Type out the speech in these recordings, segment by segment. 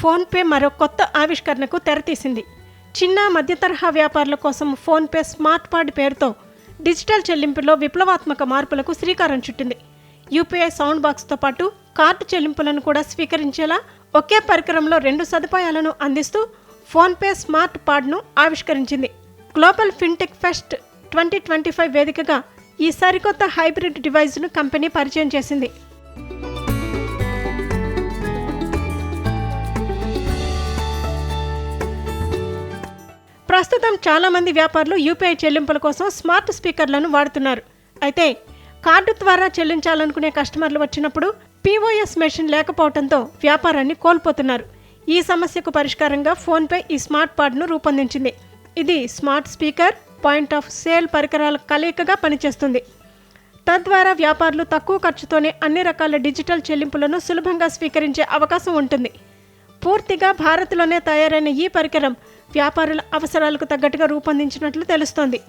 PhonePe మరో కొత్త ఆవిష్కరణకు తెరతీసింది. చిన్న మధ్య తరహా వ్యాపారుల కోసం ఫోన్పే స్మార్ట్ కార్డ్ పేరుతో డిజిటల్ చెల్లింపులో విప్లవాత్మక మార్పులకు శ్రీకారం చుట్టింది. యూపీఐ సౌండ్ బాక్స్తో పాటు కార్డు చెల్లింపులను కూడా స్వీకరించేలా ఒకే పరికరంలో రెండు సదుపాయాలను అందిస్తూ ఫోన్పే స్మార్ట్ పాడ్ను ఆవిష్కరించింది. Global fintech fest twenty twenty five వేదికగా ఈ సరికొత్త హైబ్రిడ్ డివైజ్ను కంపెనీ పరిచయం చేసింది. ప్రస్తుతం చాలామంది వ్యాపారులు యూపీఐ చెల్లింపుల కోసం స్మార్ట్ స్పీకర్లను వాడుతున్నారు. అయితే కార్డు ద్వారా చెల్లించాలనుకునే కస్టమర్లు వచ్చినప్పుడు పీఓఎస్ మెషిన్ లేకపోవడంతో వ్యాపారాన్ని కోల్పోతున్నారు. ఈ సమస్యకు పరిష్కారంగా ఫోన్పే ఈ స్మార్ట్ పాడ్ను రూపొందించింది. ఇది smart speaker point of sale పరికరాల కలయికగా పనిచేస్తుంది. తద్వారా వ్యాపారులు తక్కువ ఖర్చుతోనే అన్ని రకాల డిజిటల్ చెల్లింపులను సులభంగా స్వీకరించే అవకాశం ఉంటుంది. పూర్తిగా భారత్లోనే తయారైన ఈ పరికరం వ్యాపారుల అవసరాలకు తగ్గట్టుగా రూపొందించినట్లు తెలుస్తోంది.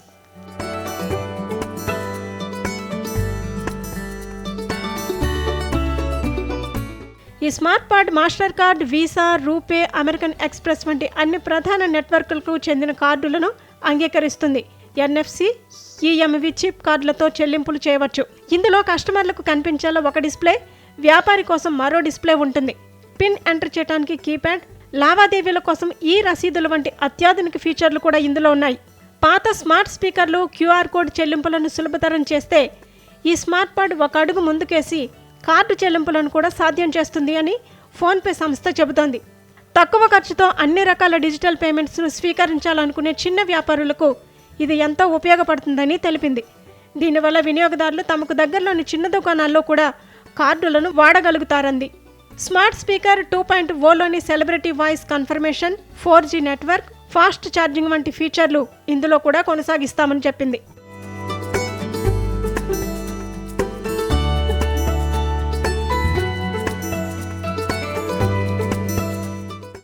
ఈ smart card Mastercard Visa RuPay American Express వంటి అన్ని ప్రధాన నెట్వర్క్లకు చెందిన కార్డులను అంగీకరిస్తుంది. ఎన్ఎఫ్సి ఈఎంవి చిప్ కార్డులతో చెల్లింపులు చేయవచ్చు. ఇందులో కస్టమర్లకు కనిపించేలా ఒక డిస్ప్లే వ్యాపారి కోసం మరో డిస్ప్లే ఉంటుంది. పిన్ ఎంటర్ చేయడానికి కీప్యాడ్ లావాదేవీల కోసం ఈ రసీదుల వంటి అత్యాధునిక ఫీచర్లు కూడా ఇందులో ఉన్నాయి. పాత స్మార్ట్ స్పీకర్లు క్యూఆర్ కోడ్ చెల్లింపులను సులభతరం చేస్తే ఈ స్మార్ట్ కార్డ్ ఒక అడుగు ముందుకేసి కార్డు చెల్లింపులను కూడా సాధ్యం చేస్తుంది అని ఫోన్పే సంస్థ చెబుతోంది. తక్కువ ఖర్చుతో అన్ని రకాల డిజిటల్ పేమెంట్స్ను స్వీకరించాలనుకునే చిన్న వ్యాపారులకు ఇది ఎంతో ఉపయోగపడుతుందని తెలిపింది. దీనివల్ల వినియోగదారులు తమకు దగ్గరలోని చిన్న దుకాణాల్లో కూడా కార్డులను వాడగలుగుతారంది. Smart speaker two point ఓలోని celebrity voice confirmation four G network fast charging వంటి ఫీచర్లు ఇందులో కూడా కొనసాగిస్తామని చెప్పింది.